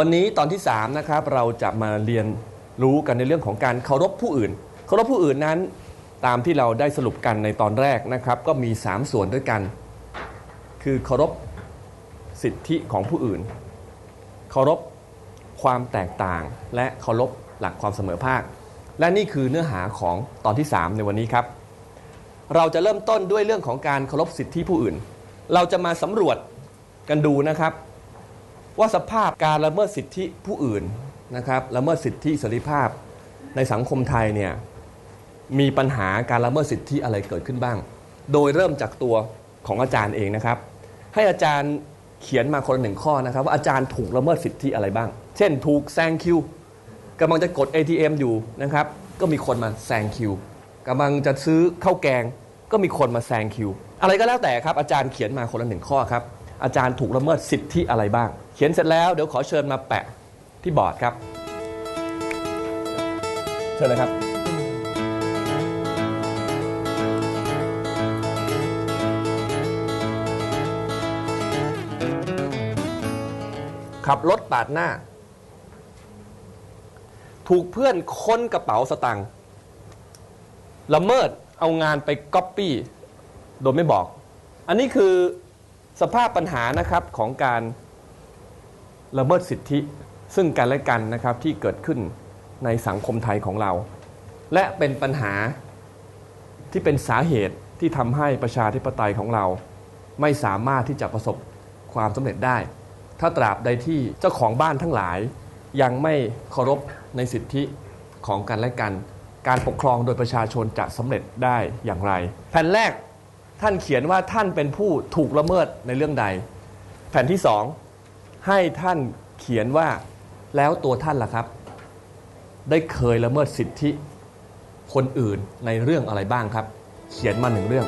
วันนี้ตอนที่3นะครับเราจะมาเรียนรู้กันในเรื่องของการเคารพผู้อื่น เคารพผู้อื่นนั้นตามที่เราได้สรุปกันในตอนแรกนะครับ ก็มี 3 ส่วนด้วยกัน คือเคารพสิทธิของผู้อื่น เคารพความแตกต่าง และเคารพหลักความเสมอภาค และนี่คือเนื้อหาของตอนที่ 3 ในวันนี้ครับ เราจะเริ่มต้นด้วยเรื่องของการเคารพสิทธิผู้อื่น เราจะมาสำรวจกันดูนะครับ ว่าสภาพการละเมิดสิทธิผู้อื่นนะครับละเมิดสิทธิเสรีภาพในสังคมไทยเนี่ยมีปัญหาการละเมิดสิทธิอะไรเกิดขึ้นบ้าง โดยเริ่มจากตัวของอาจารย์เองนะครับ ให้อาจารย์เขียนมาคนละหนึ่งข้อนะครับ ว่าอาจารย์ถูกละเมิดสิทธิอะไรบ้าง เช่น ถูกแซงคิวกำลังจะกด ATM อยู่นะครับ ก็มีคนมาแซงคิวกำลังจะซื้อข้าวแกง ก็มีคนมาแซงคิว อะไรก็แล้วแต่ครับอาจารย์เขียนมาคนละหนึ่งข้อครับอาจารย์ถูกละเมิดสิทธิอะไรบ้าง เขียนเสร็จแล้วเดี๋ยวขอเชิญมาแปะที่บอร์ดครับ เชิญเลยครับ ขับรถปาดหน้า ถูกเพื่อนค้นกระเป๋าสตังค์ละเมิดเอางานไปก๊อปปี้โดยไม่บอก อันนี้คือสภาพปัญหานะครับของการ ละเมิดสิทธิ ซึ่งกันและกันนะครับที่เกิดขึ้นในสังคมไทยของเรา และเป็นปัญหาที่เป็นสาเหตุที่ทำให้ประชาธิปไตยของเรา ไม่สามารถที่จะประสบความสำเร็จได้ ถ้าตราบใดที่เจ้าของบ้านทั้งหลาย ยังไม่เคารพในสิทธิของกันและกัน การปกครองโดยประชาชนจะสำเร็จได้อย่างไร แผ่นแรกท่านเขียนว่าท่านเป็นผู้ถูกละเมิดในเรื่องใด แผ่นที่สอง ให้ท่านเขียนว่าแล้วตัวท่านล่ะครับ ได้เคยละเมิดสิทธิคนอื่นในเรื่องอะไรบ้างครับ เขียนมาหนึ่งเรื่อง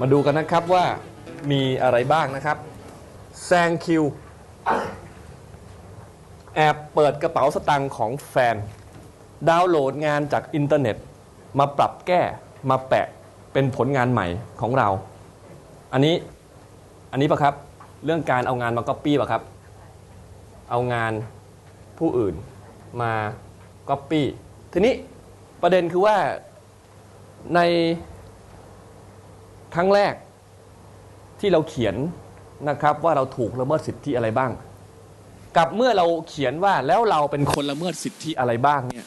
มาดูกันนะครับว่ามีอะไรบ้างนะครับแซงคิว แอบเปิดกระเป๋าสตังค์ของแฟน ดาวน์โหลดงานจากอินเทอร์เน็ต มาปรับแก้มาแปะเป็นผลงานใหม่ของเรา อันนี้อันนี้ปะครับเรื่องการเอางานมาก๊อปปี้ปะครับ เอางานผู้อื่นมาก๊อปปี้ทีนี้ประเด็นคือว่าในครั้งแรกที่เราเขียนนะครับว่าเราถูกละเมิดสิทธิอะไรบ้าง กับเมื่อเราเขียนว่าแล้วเราเป็นคนละเมิดสิทธิอะไรบ้างเนี่ย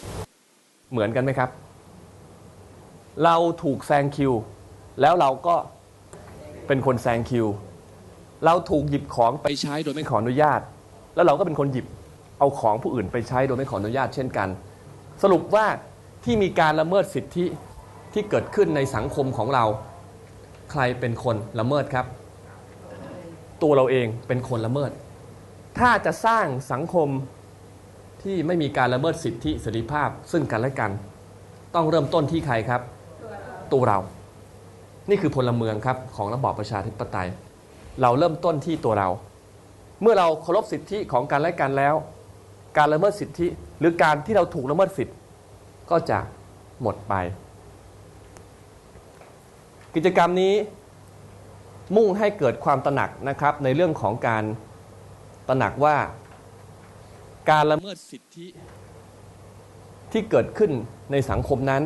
เหมือนกันไหมครับ เราถูกแซงคิว แล้วเราก็เป็นคนแซงคิว เราถูกหยิบของไปใช้โดยไม่ขออนุญาต แล้วเราก็เป็นคนหยิบเอาของผู้อื่นไปใช้โดยไม่ขออนุญาตเช่นกัน สรุปว่าที่มีการละเมิดสิทธิที่เกิดขึ้นในสังคมของเรา ใครเป็นคนละเมิดครับ ตัวเราเองเป็นคนละเมิด ถ้าจะสร้างสังคมที่ไม่มีการละเมิดสิทธิเสรีภาพซึ่งกันและกัน ต้องเริ่มต้นที่ใครครับ ตัวเรา นี่คือพลเมืองครับของระบอบประชาธิปไตย เราเริ่มต้นที่ตัวเรา เมื่อเราเคารพสิทธิของกันและกันแล้ว การละเมิดสิทธิหรือการที่เราถูกละเมิดสิทธิก็จะหมดไป กิจกรรมนี้มุ่งให้เกิดความตระหนักนะครับในเรื่องของการตระหนักว่า การละเมิดสิทธิที่เกิดขึ้นในสังคมนั้น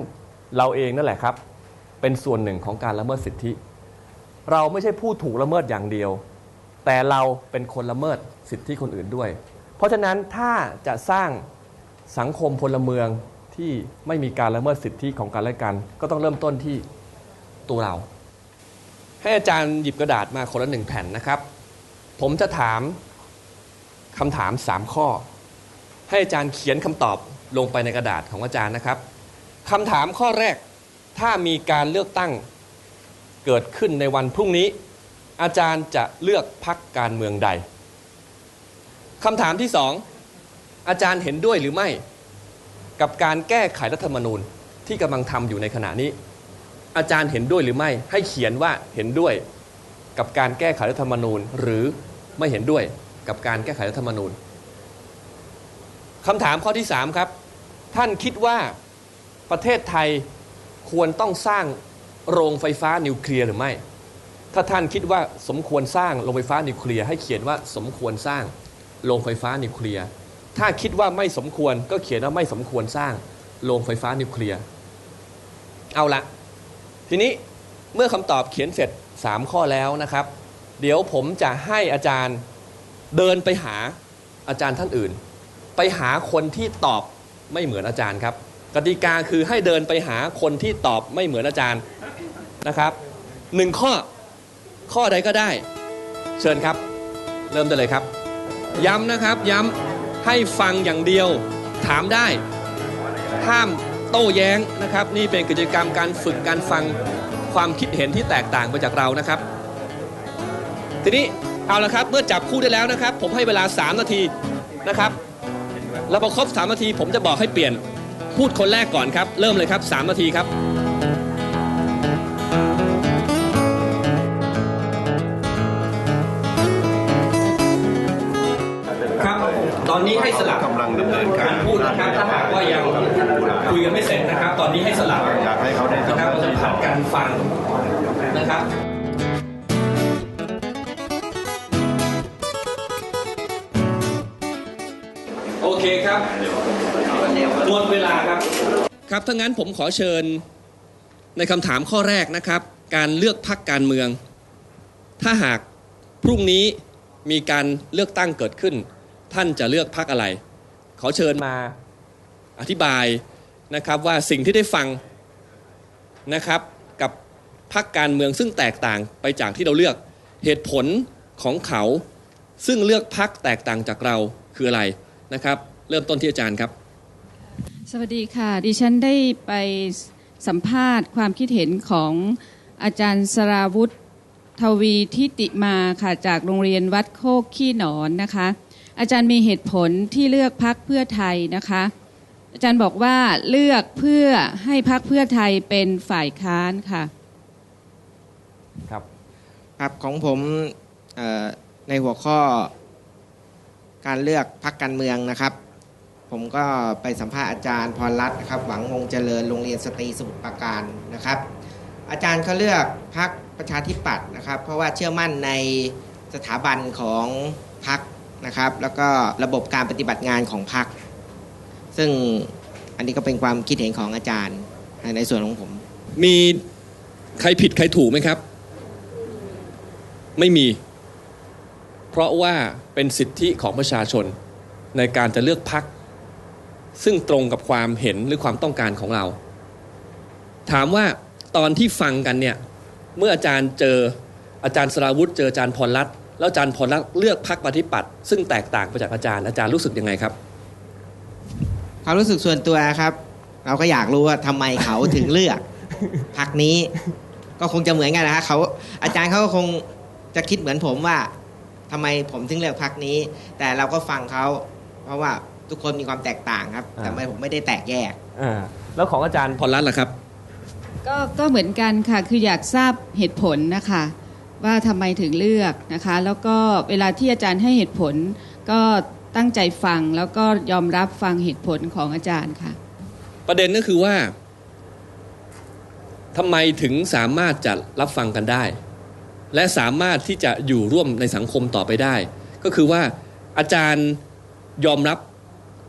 เราเองนั่นแหละครับ เป็นส่วนหนึ่งของการละเมิดสิทธิ เราไม่ใช่ผู้ถูกละเมิดอย่างเดียว แต่เราเป็นคนละเมิดสิทธิคนอื่นด้วย เพราะฉะนั้นถ้าจะสร้างสังคมพลเมืองที่ไม่มีการละเมิดสิทธิของกันและกัน ก็ต้องเริ่มต้นที่ตัวเรา ให้อาจารย์หยิบกระดาษมาคนละหนึ่งแผ่นนะครับ ผมจะถามคำถาม 3 ข้อ ให้อาจารย์เขียนคำตอบลงไปในกระดาษของอาจารย์นะครับคำถามข้อแรก ถ้ามีการเลือกตั้งเกิดขึ้นในวันพรุ่งนี้ อาจารย์จะเลือกพักการเมืองใดคำถามที่สองอาจารย์เห็นด้วยหรือไม่ กับการแก้ไขรัฐธรรมนูญที่กำลังทำอยู่ในขณะนี้ อาจารย์เห็นด้วยหรือไม่ ให้เขียนว่าเห็นด้วยกับการแก้ไขรัฐธรรมนูญ หรือไม่เห็นด้วยกับการแก้ไขรัฐธรรมนูญคำถามข้อที่ 3 ครับ ท่านคิดว่าประเทศไทย ควรต้องสร้างโรงไฟฟ้านิวเคลียร์หรือไม่ ถ้าท่านคิดว่าสมควรสร้างโรงไฟฟ้านิวเคลียร์ให้เขียนว่าสมควรสร้างโรงไฟฟ้านิวเคลียร์ ถ้าคิดว่าไม่สมควรก็เขียนว่าไม่สมควรสร้างโรงไฟฟ้านิวเคลียร์ เอาละทีนี้เมื่อคำตอบเขียนเสร็จ 3 ข้อแล้วนะครับ เดี๋ยวผมจะให้อาจารย์เดินไปหาอาจารย์ท่านอื่น ไปหาคนที่ตอบไม่เหมือนอาจารย์ครับ กติกาคือให้เดินไปหาคนที่ตอบไม่เหมือนอาจารย์นะครับหนึ่งข้อข้อใดก็ได้ เชิญครับ เริ่มได้เลยครับ ย้ำนะครับย้ำให้ฟังอย่างเดียวถามได้ ห้ามโต้แย้งนะครับ นี่เป็นกิจกรรมการฝึกการฟังความคิดเห็นที่แตกต่างไปจากเรานะครับ ทีนี้เอาละครับเมื่อจับคู่ได้แล้วนะครับ ผมให้เวลา 3 นาทีนะครับ แล้วพอครบ 3 นาที ผมจะบอกให้เปลี่ยน พูดคนแรกก่อนครับ เริ่มเลยครับ 3 นาทีครับ ครับ ตอนนี้ให้สลับกำลังดำเนินการ พูดนะครับ ถ้าหากว่ายังคุยกันไม่เสร็จนะครับ ตอนนี้ให้สลับอยากให้เขาได้นะครับทำหเราน้าจะที่ผัต่ดอกันฟังนะครับโอเคครับ หมดเวลาครับ ครับถ้างั้นผมขอเชิญในคำถามข้อแรกนะครับ การเลือกพักการเมือง ถ้าหากพรุ่งนี้มีการเลือกตั้งเกิดขึ้น ท่านจะเลือกพักอะไร ขอเชิญมาอธิบายนะครับว่าสิ่งที่ได้ฟังนะครับกับพักการเมืองซึ่งแตกต่างไปจากที่เราเลือกเหตุผลของเขา ซึ่งเลือกพักแตกต่างจากเราคืออะไรนะครับ เริ่มต้นที่อาจารย์ครับ สวัสดีค่ะ ดิฉันได้ไปสัมภาษณ์ความคิดเห็นของอาจารย์สราวุธทวีทิติมาค่ะจากโรงเรียนวัดโคกขี้หนอนนะคะ อาจารย์มีเหตุผลที่เลือกพักเพื่อไทยนะคะ อาจารย์บอกว่าเลือกเพื่อให้พักเพื่อไทยเป็นฝ่ายค้านค่ะครับครับของผมในหัวข้อการเลือกพักการเมืองนะครับ ผมก็ไปสัมภาษณ์อาจารย์พรรัตน์นะครับหวังวงเจริญโรงเรียนสตรีสมุทรปราการนะครับ อาจารย์เขาเลือกพักประชาธิปัตย์นะครับ เพราะว่าเชื่อมั่นในสถาบันของพักนะครับ แล้วก็ระบบการปฏิบัติงานของพักซึ่งอันนี้ก็เป็นความคิดเห็นของอาจารย์ในส่วนของผม มีใครผิดใครถูกไหมครับ ไม่มี เพราะว่าเป็นสิทธิของประชาชนในการจะเลือกพัก ซึ่งตรงกับความเห็นหรือความต้องการของเรา ถามว่าตอนที่ฟังกันเนี่ยเมื่ออาจารย์เจออาจารย์สราวุธเจออาจารย์พรรัตน์แล้วอาจารย์พรรัตน์เลือกพักปฏิปัติซึ่งแตกต่างไปจากอาจารย์อาจารย์รู้สึกยังไงครับ ความรู้สึกส่วนตัวครับ เราก็อยากรู้ว่าทำไมเขาถึงเลือกพักนี้ก็คงจะเหมือนกันนะฮะเขาอาจารย์เขาก็คงจะคิดเหมือนผมว่าทำไมผมถึงเลือกพักนี้ แต่เราก็ฟังเขาเพราะว่า ทุกคนมีความแตกต่างครับอ่าแต่ไม่ผมไม่ได้แตกแยกอ่าแล้วของอาจารย์พรรัตน์ล่ะครับ ก็ก็เหมือนกันค่ะคืออยากทราบเหตุผลนะคะว่าทำไมถึงเลือกนะคะ แล้วก็เวลาที่อาจารย์ให้เหตุผล ก็ตั้งใจฟังแล้วก็ยอมรับฟังเหตุผลของอาจารย์ค่ะ ประเด็นก็คือว่าทำไมถึงสามารถจะรับฟังกันได้ และสามารถที่จะอยู่ร่วมในสังคมต่อไปได้ ก็คือว่าอาจารย์ยอมรับ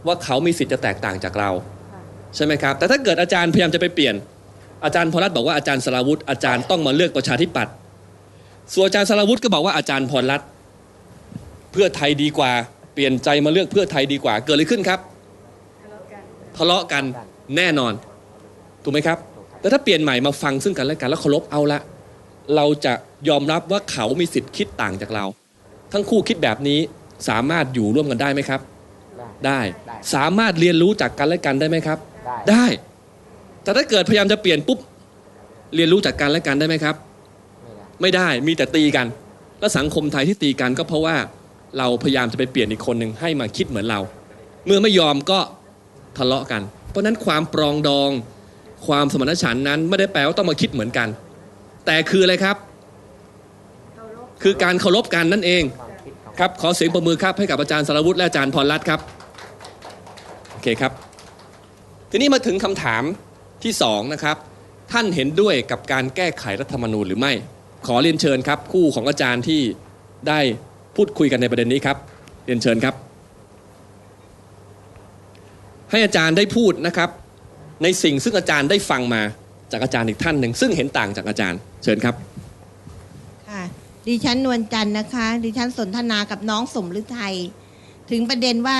ว่าเขามีสิทธิ์จะแตกต่างจากเรา ใช่ไหมครับ แต่ถ้าเกิดอาจารย์พยายามจะไปเปลี่ยน อาจารย์พรรัตน์บอกว่าอาจารย์สราวุธอาจารย์ต้องมาเลือกประชาธิปัตย์ส่วนอาจารย์สราวุธก็บอกว่าอาจารย์พรรัตน์เพื่อไทยดีกว่า เปลี่ยนใจมาเลือกเพื่อไทยดีกว่า เกิดอะไรขึ้นครับทะเลาะกันแน่นอนถูกไหมครับ แต่ถ้าเปลี่ยนใหม่มาฟังซึ่งกันและกันแล้วเคารพเอาละ เราจะยอมรับว่าเขามีสิทธิ์คิดต่างจากเรา ทั้งคู่คิดแบบนี้สามารถอยู่ร่วมกันได้ไหมครับ ได้ สามารถเรียนรู้จากกันและกันได้ไหมครับ ได้ แต่ถ้าเกิดพยายามจะเปลี่ยนปุ๊บ เรียนรู้จากกันและกันได้ไหมครับ ไม่ได้ มีแต่ตีกัน แล้วสังคมไทยที่ตีกันก็เพราะว่าเราพยายามจะไปเปลี่ยนอีกคนหนึ่งให้มาคิดเหมือนเรา เมื่อไม่ยอมก็ทะเลาะกัน เพราะฉะนั้นความปรองดอง ความสมรรถฉันท์นั้นไม่ได้แปลว่าต้องมาคิดเหมือนกัน แต่คืออะไรครับ คือการเคารพกันนั่นเอง ครับ ขอเสียงประมือครับให้กับอาจารย์สารวุฒิและอาจารย์พรรัตน์ครับโอ เคครับ ทีนี้มาถึงคำถามที่สองนะครับ ท่านเห็นด้วยกับการแก้ไขรัฐธรรมนูญหรือไม่ ขอเรียนเชิญครับ คู่ของอาจารย์ที่ได้พูดคุยกันในประเด็นนี้ครับ เรียนเชิญครับ ให้อาจารย์ได้พูดนะครับ ในสิ่งซึ่งอาจารย์ได้ฟังมาจากอาจารย์อีกท่านหนึ่งซึ่งเห็นต่างจากอาจารย์ เชิญครับค่ะดิฉันนวลจันทร์นะคะ ดิฉันสนทนากับน้องสมฤทัยถึงประเด็นว่า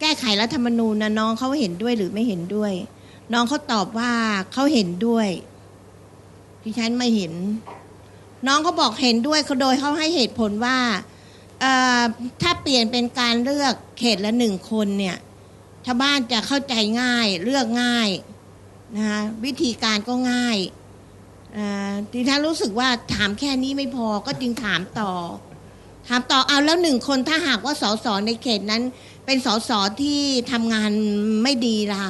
แก้ไขรัฐธรรมนูญนะน้องเขาเห็นด้วยหรือไม่เห็นด้วย น้องเขาตอบว่าเขาเห็นด้วยดิฉันไม่เห็น น้องเขาบอกเห็นด้วยเขาโดยเขาให้เหตุผลว่าถ้าเปลี่ยนเป็นการเลือกเขตละหนึ่งคนเนี่ยชาวบ้านจะเข้าใจง่ายเลือกง่ายนะคะวิธีการก็ง่ายอ่าดิฉันรู้สึกว่าถามแค่นี้ไม่พอก็จึงถามต่อ ถามต่อเอาแล้วหนึ่งคนถ้าหากว่าสสในเขตนั้น เป็นสสที่ทำงานไม่ดีล่ะ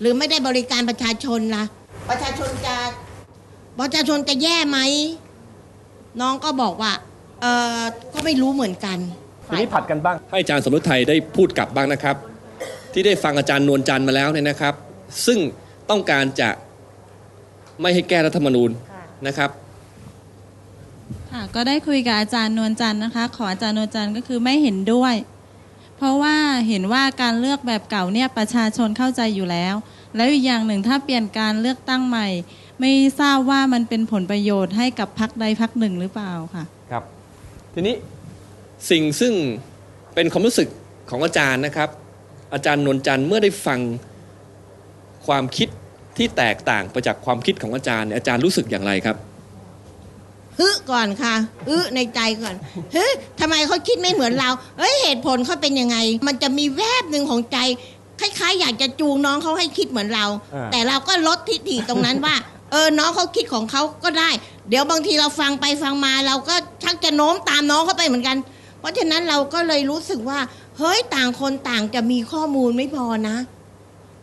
หรือไม่ได้บริการประชาชนล่ะ ประชาชนจะประชาชนจะแย่ไหม น้องก็บอกว่าเออก็ไม่รู้เหมือนกัน ทีนี้ผัดกันบ้าง ให้อาจารย์สมรุติไทยได้พูดกลับบ้างนะครับ ที่ได้ฟังอาจารย์นวลจันทร์มาแล้วเนี่ยนะครับ ซึ่งต้องการจะไม่ให้แก้รัฐธรรมนูญนะครับค่ะก็ได้คุยกับอาจารย์นวลจันทร์นะคะ ขออาจารย์นวลจันทร์ก็คือไม่เห็นด้วย เพราะว่าเห็นว่าการเลือกแบบเก่าเนี่ยประชาชนเข้าใจอยู่แล้ว แล้วอีกอย่างหนึ่งถ้าเปลี่ยนการเลือกตั้งใหม่ ไม่ทราบว่ามันเป็นผลประโยชน์ให้กับพรรคใดพรรคหนึ่งหรือเปล่าค่ะครับ ทีนี้สิ่งซึ่งเป็นความรู้สึกของอาจารย์นะครับ อาจารย์นวลจันทร์เมื่อได้ฟังความคิดที่แตกต่างไปจากความคิดของอาจารย์อาจารย์รู้สึกอย่างไรครับ ฮึก่อนค่ะอึในใจก่อนเฮ้ยทำไมเขาคิดไม่เหมือนเราเฮ้ยเหตุผลเขาเป็นยังไง มันจะมีแวบหนึ่งของใจคล้ายๆ อยากจะจูงน้องเขาให้คิดเหมือนเรา อ่า แต่เราก็ลดทิฐิตรงนั้นว่า เออน้องเขาคิดของเขาก็ได้ เดี๋ยวบางทีเราฟังไปฟังมา เราก็ชักจะโน้มตามน้องเขาไปเหมือนกัน เพราะฉะนั้นเราก็เลยรู้สึกว่า เฮ้ยต่างคนต่างจะมีข้อมูลไม่พอนะ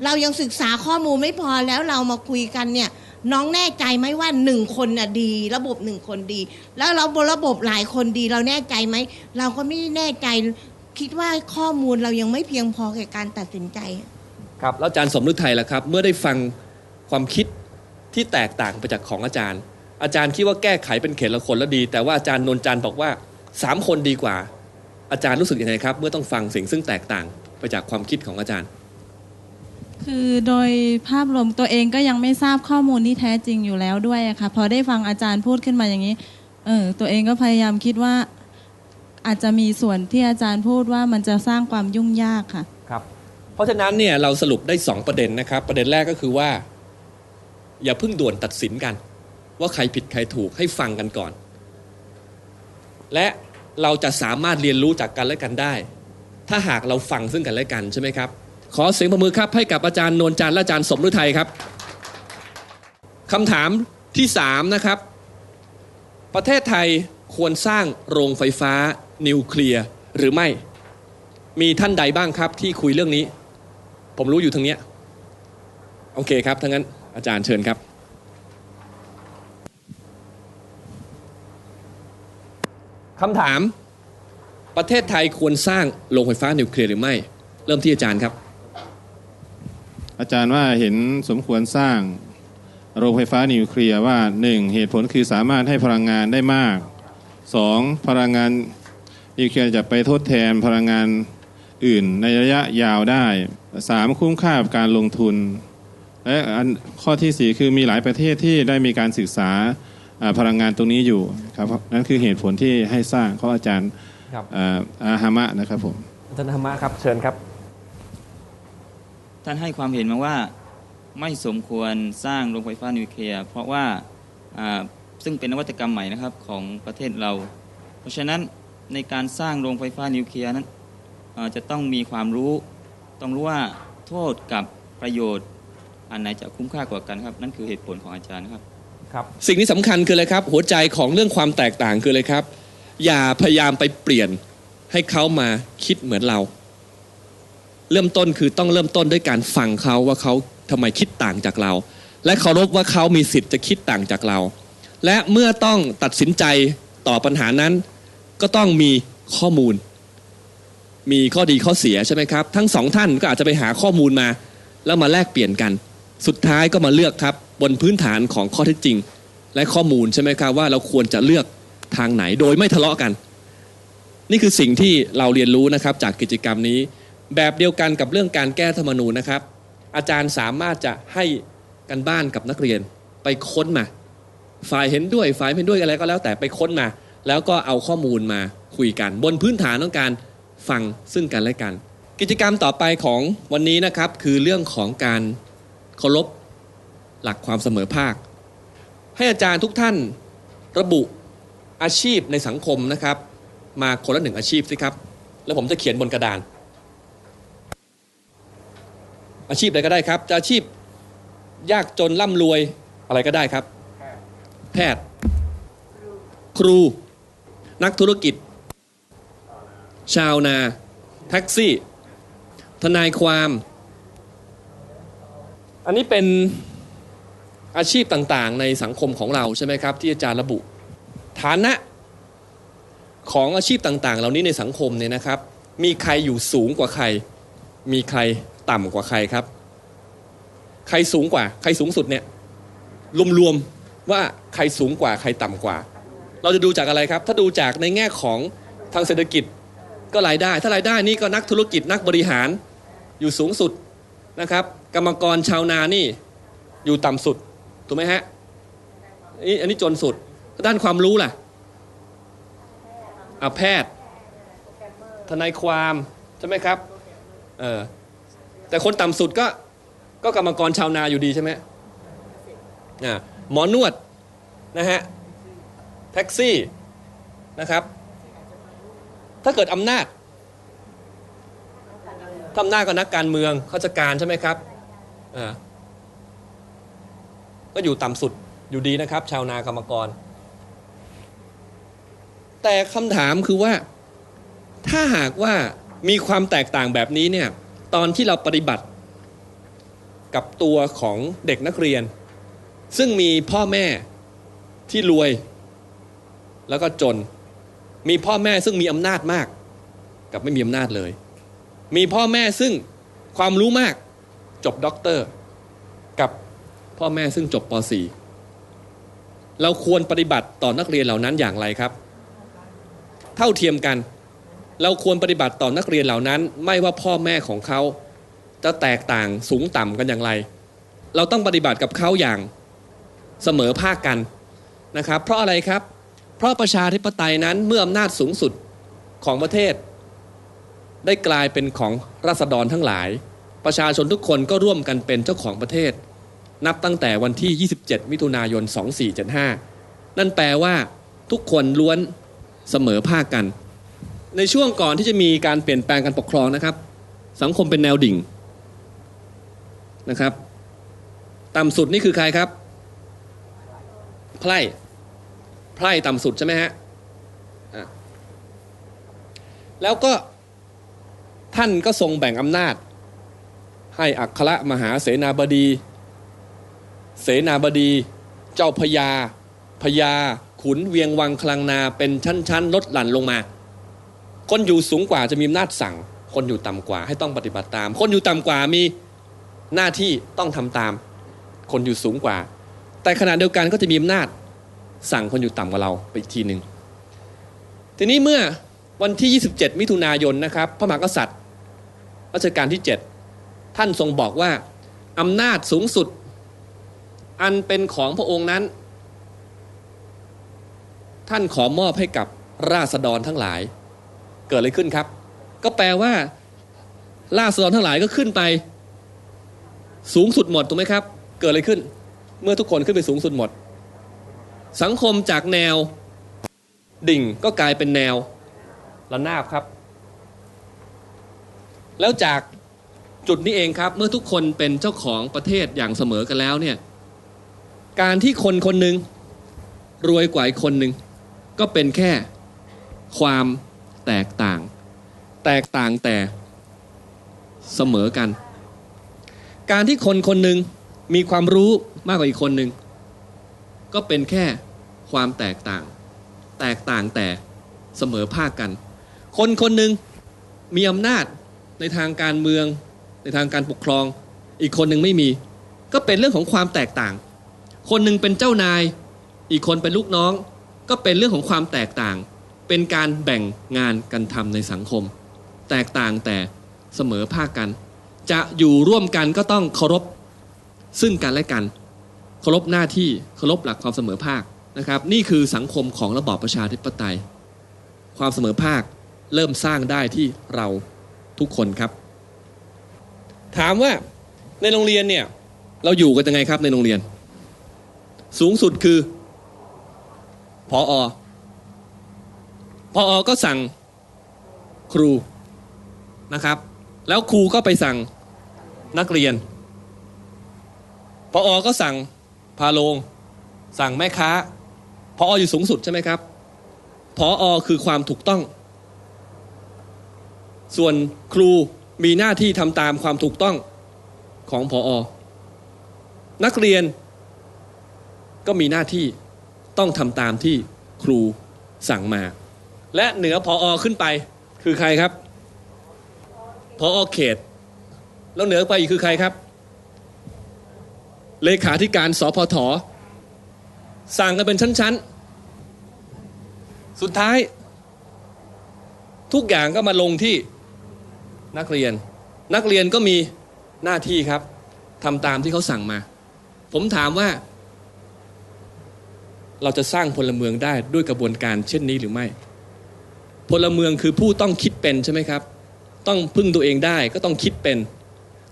เรายังศึกษาข้อมูลไม่พอแล้วเรามาคุยกันเนี่ย น้องแน่ใจไหมว่าหนึ่งคนน่ะดี ระบบหนึ่งคนดี แล้วเราบนระบบหลายคนดี เราแน่ใจไหมเราก็ไม่แน่ใจคิดว่าข้อมูลเรายังไม่เพียงพอแก่การตัดสินใจ ครับแล้วอาจารย์สมฤทัยล่ะครับ เมื่อได้ฟังความคิดที่แตกต่างไปจากของอาจารย์ อาจารย์คิดว่าแก้ไขเป็นเขตละคนแล้วดี แต่ว่าอาจารย์นนจันทร์บอกว่าสามคนดีกว่า อาจารย์รู้สึกยังไงครับ เมื่อต้องฟังสิ่งซึ่งแตกต่างไปจากความคิดของอาจารย์ คือโดยภาพรวมตัวเองก็ยังไม่ทราบข้อมูลที่แท้จริงอยู่แล้วด้วยค่ะพอได้ฟังอาจารย์พูดขึ้นมาอย่างนี้เออตัวเองก็พยายามคิดว่า อาจจะมีส่วนที่อาจารย์พูดว่ามันจะสร้างความยุ่งยากค่ะครับ เพราะฉะนั้นเนี่ยเราสรุปได้ 2 ประเด็นนะครับ ประเด็นแรกก็คือว่า อย่าเพิ่งด่วนตัดสินกัน ว่าใครผิดใครถูกให้ฟังกันก่อน และเราจะสามารถเรียนรู้จากกันและกันได้ ถ้าหากเราฟังซึ่งกันและกันใช่ไหมครับ ขอเสียงประมือครับให้กับอาจารย์นวลจันทร์และอาจารย์สมฤทัยครับคำถามที่ 3 นะครับ ประเทศไทยควรสร้างโรงไฟฟ้านิวเคลียร์หรือไม่ มีท่านใดบ้างครับที่คุยเรื่องนี้ ผมรู้อยู่ทางเนี้ยโอเคครับทั้างนั้นอาจารย์เชิญครับ คำถาม ประเทศไทยควรสร้างโรงไฟฟ้านิวเคลียร์หรือไม่ เริ่มที่อาจารย์ครับ อาจารย์ว่าเห็นสมควรสร้างโรงไฟฟ้านิวเคลียร์ว่า 1. เหตุผลคือสามารถให้พลังงานได้มาก 2. พลังงานนิวเคลียร์จะไปทดแทนพลังงานอื่นในระยะยาวได้ 3. คุ้มค่ากับการลงทุน และอันข้อทีสี่ 4 คือมีหลายประเทศที่ได้มีการศึกษาอ่าพลังงานตรงนี้อยู่ครับนั่นคือเหตุผลที่ให้สร้างข้ออาจารย์ครับอ่าอาฮามะนะครับผมอาจารย์ธรรมะครับเชิญครับ ท่านให้ความเห็นมาว่าไม่สมควรสร้างโรงไฟฟ้านิวเคลียร์เพราะว่าอ่าซึ่งเป็นนวัตกรรมใหม่นะครับของประเทศเรา เพราะฉะนั้นในการสร้างโรงไฟฟ้านิวเคลียร์นั้นอ่าจะต้องมีความรู้ ต้องรู้ว่าโทษกับประโยชน์ อันไหนจะคุ้มค่ากว่ากันครับ นั่นคือเหตุผลของอาจารย์ครับครับสิ่งที่สำคัญคืออะไรครับ หัวใจของเรื่องความแตกต่างคืออะไรครับ อย่าพยายามไปเปลี่ยนให้เขามาคิดเหมือนเรา เริ่มต้นคือต้องเริ่มต้นด้วยการฟังเขาว่าเขาทำไมคิดต่างจากเรา และเคารพว่าเขามีสิทธิ์จะคิดต่างจากเรา และเมื่อต้องตัดสินใจต่อปัญหานั้น ก็ต้องมีข้อมูล มีข้อดีข้อเสียใช่ไหมครับ ทั้งสองท่านก็อาจจะไปหาข้อมูลมา แล้วมาแลกเปลี่ยนกัน สุดท้ายก็มาเลือกครับ บนพื้นฐานของข้อเท็จจริง และข้อมูลใช่ไหมครับว่าเราควรจะเลือกทางไหนโดยไม่ทะเลาะกัน นี่คือสิ่งที่เราเรียนรู้นะครับจากกิจกรรมนี้ แบบเดียวกันกับเรื่องการแก้ธรรมนูญนะครับ อาจารย์สามารถจะให้กันบ้านกับนักเรียนไปค้นมา ฝ่ายเห็นด้วยฝ่ายไม่เห็นด้วยอะไรก็แล้วแต่ไปค้นมา แล้วก็เอาข้อมูลมาคุยกัน บนพื้นฐานของการฟังซึ่งกันและกัน กิจกรรมต่อไปของวันนี้นะครับ คือเรื่องของการเคารพหลักความเสมอภาค ให้อาจารย์ทุกท่านระบุอาชีพในสังคมนะครับ มาคนละหนึ่งอาชีพสิครับ แล้วผมจะเขียนบนกระดาน อาชีพอะไรก็ได้ครับจะอาชีพยากจนร่ำรวยอะไรก็ได้ครับ แพทย์ ครู นักธุรกิจ ชาวนา แท็กซี่ ทนายความ อันนี้เป็นอาชีพต่างๆ ในสังคมของเราใช่ไหมครับ ที่อาจารย์ระบุ ฐานะของอาชีพต่างๆ เหล่านี้ในสังคมเนี่ยนะครับ มีใครอยู่สูงกว่าใคร มีใคร ต่ำกว่าใครครับ ใครสูงกว่า ใครสูงสุดเนี่ยรวมๆว่าใครสูงกว่าใครต่ำกว่า เราจะดูจากอะไรครับ ถ้าดูจากในแง่ของทางเศรษฐกิจก็รายได้ ถ้ารายได้นี่ก็นักธุรกิจนักบริหารอยู่สูงสุดนะครับกรรมกรชาวนานี่อยู่ต่ำสุดถูกไหมฮะนี่อันนี้จนสุดด้านความรู้ล่ะอะแพทย์ ทนายความ ใช่ไหมครับ เออ แต่คนต่ำสุดก็ก็กรรมกรชาวนาอยู่ดีใช่ไหมอ่าหมอนวดนะฮะแท็กซี่นะครับ ถ้าเกิดอำนาจถ้าอำนาก็นักการเมืองข้าราชการใช่ไหมครับอ่าก็อยู่ต่ำสุดอยู่ดีนะครับ ชาวนากรรมกร แต่คำถามคือว่า ถ้าหากว่ามีความแตกต่างแบบนี้เนี่ย ตอนที่เราปฏิบัติกับตัวของเด็กนักเรียน ซึ่งมีพ่อแม่ที่รวย แล้วก็จน มีพ่อแม่ซึ่งมีอำนาจมาก กับไม่มีอำนาจเลย มีพ่อแม่ซึ่งความรู้มากจบด็อกเตอร์ กับพ่อแม่ซึ่งจบป .4 เราควรปฏิบัติต่อนักเรียนเหล่านั้นอย่างไรครับ เท่าเทียมกัน เราควรปฏิบัติต่อนักเรียนเหล่านั้น ไม่ว่าพ่อแม่ของเขาจะแตกต่างสูงต่ำกันอย่างไร เราต้องปฏิบัติกับเขาอย่างเสมอภาคกันนะครับ เพราะอะไรครับ เพราะประชาธิปไตยนั้นเมื่ออำนาจสูงสุดของประเทศ ได้กลายเป็นของราษฎรทั้งหลาย ประชาชนทุกคนก็ร่วมกันเป็นเจ้าของประเทศ นับตั้งแต่วันที่ 27 มิถุนายน 2475 นั่นแปลว่าทุกคนล้วนเสมอภาคกัน ในช่วงก่อนที่จะมีการเปลี่ยนแปลงการปกครองนะครับ สังคมเป็นแนวดิ่งนะครับ ต่ำสุดนี่คือใครครับไพร่ไพร่ต่ำสุดใช่ไหมฮะะแล้วก็ท่านก็ทรงแบ่งอำนาจ ให้อัครมหาเสนาบดี เสนาบดี เจ้าพญาพญาขุนเวียงวังคลังนาเป็นชั้นๆลดหลั่นลงมา คนอยู่สูงกว่าจะมีอำนาจสั่ง คนอยู่ต่ำกว่าให้ต้องปฏิบัติตาม คนอยู่ต่ำกว่ามีหน้าที่ต้องทำตาม คนอยู่สูงกว่า แต่ขณะเดียวกันก็จะมีอำนาจสั่งคนอยู่ต่ำกว่าเราไปอีกทีหนึ่งทีนี้เมื่อวันที่ 27 มิถุนายนนะครับ พระมหากษัตริย์รัชกาลที่ 7 ท่านทรงบอกว่าอำนาจสูงสุด อันเป็นของพระองค์นั้น ท่านขอมอบให้กับราษฎรทั้งหลาย กิดอะไรขึ้นครับ ก็แปลว่าราษฎรทั้งหลายก็ขึ้นไป สูงสุดหมดถูกไหมครับ เกิดอะไรขึ้น เมื่อทุกคนขึ้นไปสูงสุดหมด สังคมจากแนว ดิ่งก็กลายเป็นแนวระนาบครับ แล้วจากจุดนี้เองครับ เมื่อทุกคนเป็นเจ้าของประเทศอย่างเสมอกันแล้วเนี่ยการที่คนคนหนึ่งรวยกว่าอีกคนหนึ่งก็เป็นแค่ความ แตกต่าง แตกต่างแต่เสมอกัน การที่คนคนหนึ่งมีความรู้มากกว่าอีกคนหนึ่งก็เป็นแค่ความแตกต่าง แตกต่างแต่เสมอภาคกัน คนคนหนึ่งมีอำนาจในทางการเมือง ในทางการปกครอง อีกคนหนึ่งไม่มี ก็เป็นเรื่องของความแตกต่าง คนหนึ่งเป็นเจ้านาย อีกคนเป็นลูกน้อง ก็เป็นเรื่องของความแตกต่าง เป็นการแบ่งงานกันทำในสังคม แตกต่างแต่เสมอภาคกัน จะอยู่ร่วมกันก็ต้องเคารพซึ่งกันและกัน เคารพหน้าที่เคารพหลักความเสมอภาคนะครับ นี่คือสังคมของระบอบประชาธิปไตย ความเสมอภาคเริ่มสร้างได้ที่เราทุกคนครับ ถามว่าในโรงเรียนเนี่ยเราอยู่กันยังไงครับในโรงเรียน สูงสุดคือพออ พออก็สั่งครูนะครับ แล้วครูก็ไปสั่งนักเรียนพออก็สั่งพาโรงสั่งแม่ค้าพอออยู่สูงสุดใช่ไหมครับพออคือความถูกต้อง ส่วนครูมีหน้าที่ทำตามความถูกต้องของพออนักเรียนก็มีหน้าที่ต้องทำตามที่ครูสั่งมา และเหนือพออขึ้นไปคือใครครับพออเขต แล้วเหนือไปอีกคือใครครับ เลขาธิการสพทสั่งกันเป็นชั้นๆ สุดท้าย ทุกอย่างก็มาลงที่นักเรียน นักเรียนก็มีหน้าที่ครับทำตามที่เขาสั่งมา ผมถามว่า เราจะสร้างพลเมืองได้ด้วยกระบวนการเช่นนี้หรือไม่ พลเมืองคือผู้ต้องคิดเป็นใช่ไหมครับ ต้องพึ่งตัวเองได้ก็ต้องคิดเป็น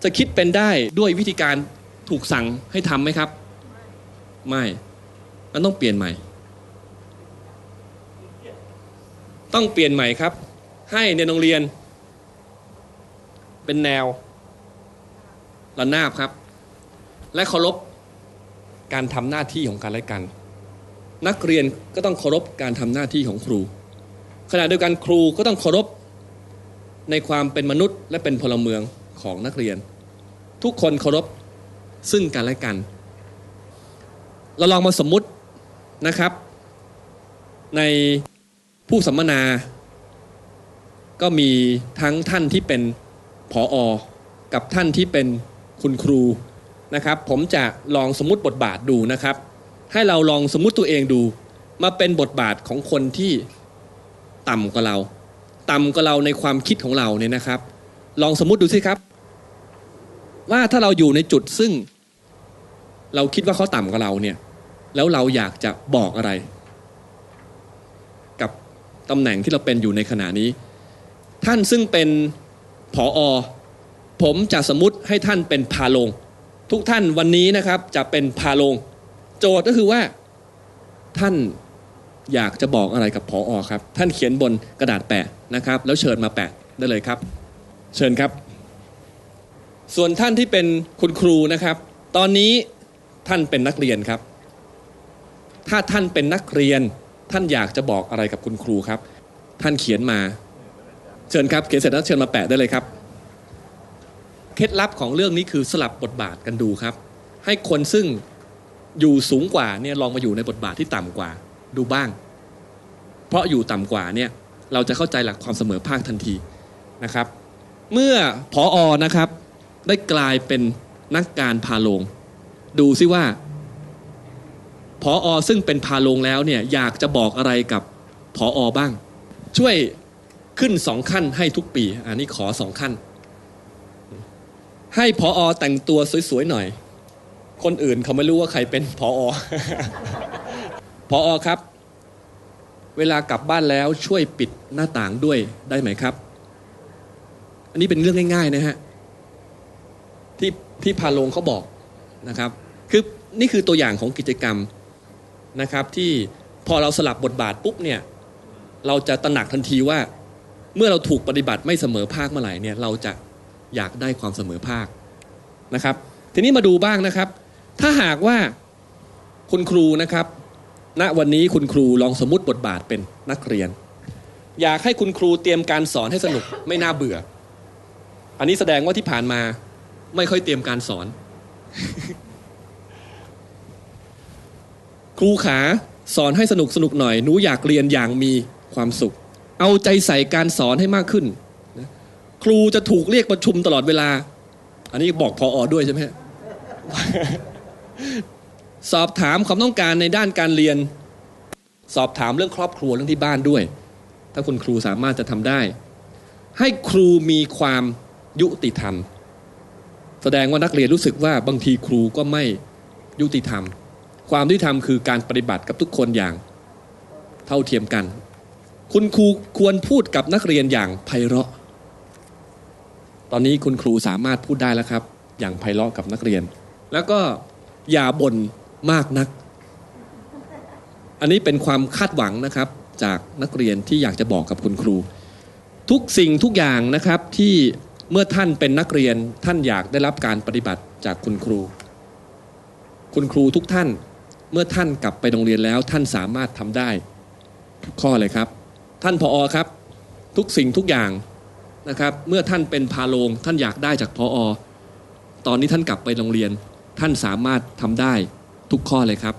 จะคิดเป็นได้ด้วยวิธีการถูกสั่งให้ทำไหมครับ ไม่มันต้องเปลี่ยนใหม่ ต้องเปลี่ยนใหม่ครับ ให้ในโรงเรียน เป็นแนวระนาบครับ และเคารพการทำหน้าที่ของกันและกัน นักเรียนก็ต้องเคารพการทำหน้าที่ของครู ขณะเดียวกันครูก็ต้องเคารพในความเป็นมนุษย์ และเป็นพลเมืองของนักเรียน ทุกคนเคารพซึ่งกันและกัน เราลองมาสมมุตินะครับ ในผู้สัมมนา ก็มีทั้งท่านที่เป็นผออกับท่านที่เป็นคุณครูนะครับ ผมจะลองสมมติบทบาทดูนะครับ ให้เราลองสมมติตัวเองดูมาเป็นบทบาทของคนที่ ต่ำกว่าเรา ต่ำกว่าเราในความคิดของเราเนี่ยนะครับ ลองสมมติดูสิครับ ว่าถ้าเราอยู่ในจุดซึ่ง เราคิดว่าเขาต่ำกว่าเราเนี่ย แล้วเราอยากจะบอกอะไร กับตำแหน่งที่เราเป็นอยู่ในขณะนี้ ท่านซึ่งเป็นผออผมจะสมมติให้ท่านเป็นพาลง ทุกท่านวันนี้นะครับจะเป็นพาลง โจทย์ก็คือว่า ท่าน อยากจะบอกอะไรกับผออครับ ท่านเขียนบนกระดาษแปะนะครับ แล้วเชิญมาแปะได้เลยครับ เชิญครับ ส่วนท่านที่เป็นคุณครูนะครับ ตอนนี้ท่านเป็นนักเรียนครับ ถ้าท่านเป็นนักเรียน ท่านอยากจะบอกอะไรกับคุณครูครับ ท่านเขียนมา เชิญครับเขียนเสร็จแล้วเชิญมาแปะได้เลยครับเคล็ดลับของเรื่องนี้คือสลับบทบาทกันดูครับ ให้คนซึ่งอยู่สูงกว่าเนี่ยลองมาอยู่ในบทบาทที่ต่ำกว่า ดูบ้าง เพราะอยู่ต่ำกว่าเนี่ยเราจะเข้าใจหลักความเสมอภาคทันทีนะครับ เมื่อพออนะครับ ได้กลายเป็นนักการพาลง ดูซิว่าพออซึ่งเป็นพาลงแล้วเนี่ยอยากจะบอกอะไรกับพออบ้าง ช่วยขึ้นสองขั้นให้ทุกปี อันนี้ขอสองขั้น ให้พออแต่งตัวสวยๆหน่อย คนอื่นเขาไม่รู้ว่าใครเป็นพออ พออครับ เวลากลับบ้านแล้วช่วยปิดหน้าต่างด้วยได้ไหมครับ อันนี้เป็นเรื่องง่าย ๆ นะฮะที่ที่พาลงเขาบอกนะครับ คือนี่คือตัวอย่างของกิจกรรมนะครับ ที่พอเราสลับบทบาทปุ๊บเนี่ย เราจะตระหนักทันทีว่า เมื่อเราถูกปฏิบัติไม่เสมอภาคเมื่อไหร่เนี่ย เราจะอยากได้ความเสมอภาคนะครับ ทีนี้มาดูบ้างนะครับ ถ้าหากว่าคุณครูนะครับ ณวันนี้คุณครูลองสมมติบทบาทเป็นนักเรียน อยากให้คุณครูเตรียมการสอนให้สนุกไม่น่าเบื่อ อันนี้แสดงว่าที่ผ่านมาไม่ค่อยเตรียมการสอน ครูขาสอนให้สนุกสนุกหน่อยหนูอยากเรียนอย่างมีความสุข เอาใจใส่การสอนให้มากขึ้น ครูจะถูกเรียกประชุมตลอดเวลา อันนี้บอกพออด้วยใช่ไหม สอบถามความต้องการในด้านการเรียน สอบถามเรื่องครอบครัวเรื่องที่บ้านด้วย ถ้าคุณครูสามารถจะทำได้ ให้ครูมีความยุติธรรม แสดงว่านักเรียนรู้สึกว่าบางทีครูก็ไม่ยุติธรรม ความยุติธรรมคือการปฏิบัติกับทุกคนอย่างเท่าเทียมกัน คุณครูควรพูดกับนักเรียนอย่างไพเราะ ตอนนี้คุณครูสามารถพูดได้แล้วครับ อย่างไพเราะกับนักเรียน แล้วก็อย่าบ่น มากนัก อันนี้เป็นความคาดหวังนะครับ จากนักเรียนที่อยากจะบอกกับคุณครู ทุกสิ่งทุกอย่างนะครับที่เมื่อท่านเป็นนักเรียนท่านอยากได้รับการปฏิบัติจากคุณครู คุณครูทุกท่านเมื่อท่านกลับไปโรงเรียนแล้วท่านสามารถทำได้ทุกข้อเลยครับ ท่านผออครับ ทุกสิ่งทุกอย่างนะครับ เมื่อท่านเป็นพาโรงท่านอยากได้จากพอตอนนี้ท่านกลับไปโรงเรียน ท่านสามารถทำได้ ทุกข้อเลยครับ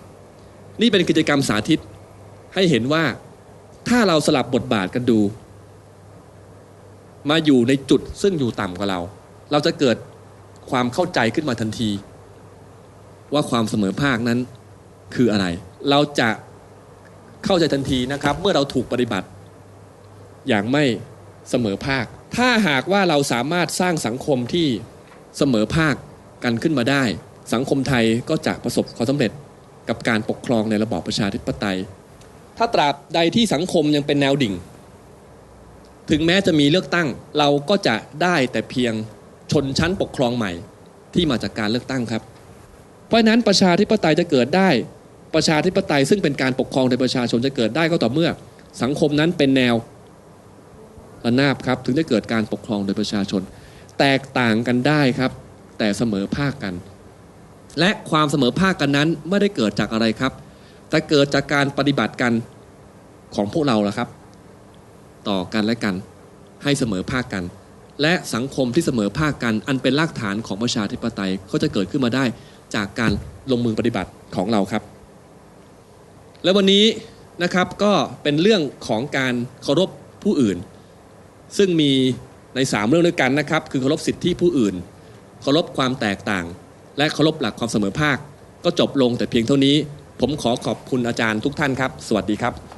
นี่เป็นกิจกรรมสาธิตให้เห็นว่าถ้าเราสลับบทบาทกันดู มาอยู่ในจุดซึ่งอยู่ต่ำกว่าเรา เราจะเกิดความเข้าใจขึ้นมาทันที ว่าความเสมอภาคนั้นคืออะไร เราจะเข้าใจทันทีนะครับ เมื่อเราถูกปฏิบัติ อย่างไม่เสมอภาค ถ้าหากว่าเราสามารถสร้างสังคมที่เสมอภาคกันขึ้นมาได้ สังคมไทยก็จะประสบความสำเร็จกับการปกครองในระบอบประชาธิปไตย ถ้าตราบใดที่สังคมยังเป็นแนวดิ่ง ถึงแม้จะมีเลือกตั้งเราก็จะได้แต่เพียงชนชั้นปกครองใหม่ที่มาจากการเลือกตั้งครับ เพราะนั้นประชาธิปไตยจะเกิดได้ ประชาธิปไตยซึ่งเป็นการปกครองโดยประชาชนจะเกิดได้ก็ต่อเมื่อ สังคมนั้นเป็นแนวระนาบครับถึงจะเกิดการปกครองโดยประชาชน แตกต่างกันได้ครับ แต่เสมอภาคกัน และความเสมอภาคกันนั้นไม่ได้เกิดจากอะไรครับ แต่เกิดจากการปฏิบัติกันของพวกเราละครับ ต่อกันและกัน ให้เสมอภาคกัน และสังคมที่เสมอภาคกัน อันเป็นรากฐานของประชาธิปไตยก็จะเกิดขึ้นมาได้จากการลงมือปฏิบัติของเราครับ และวันนี้นะครับก็เป็นเรื่องของการเคารพผู้อื่น ซึ่งมีใน 3 เรื่องด้วยกันนะครับ คือเคารพสิทธิผู้อื่น เคารพความแตกต่าง และเคารพหลักความเสมอภาค ก็จบลงแต่เพียงเท่านี้ ผมขอขอบคุณอาจารย์ทุกท่านครับ สวัสดีครับ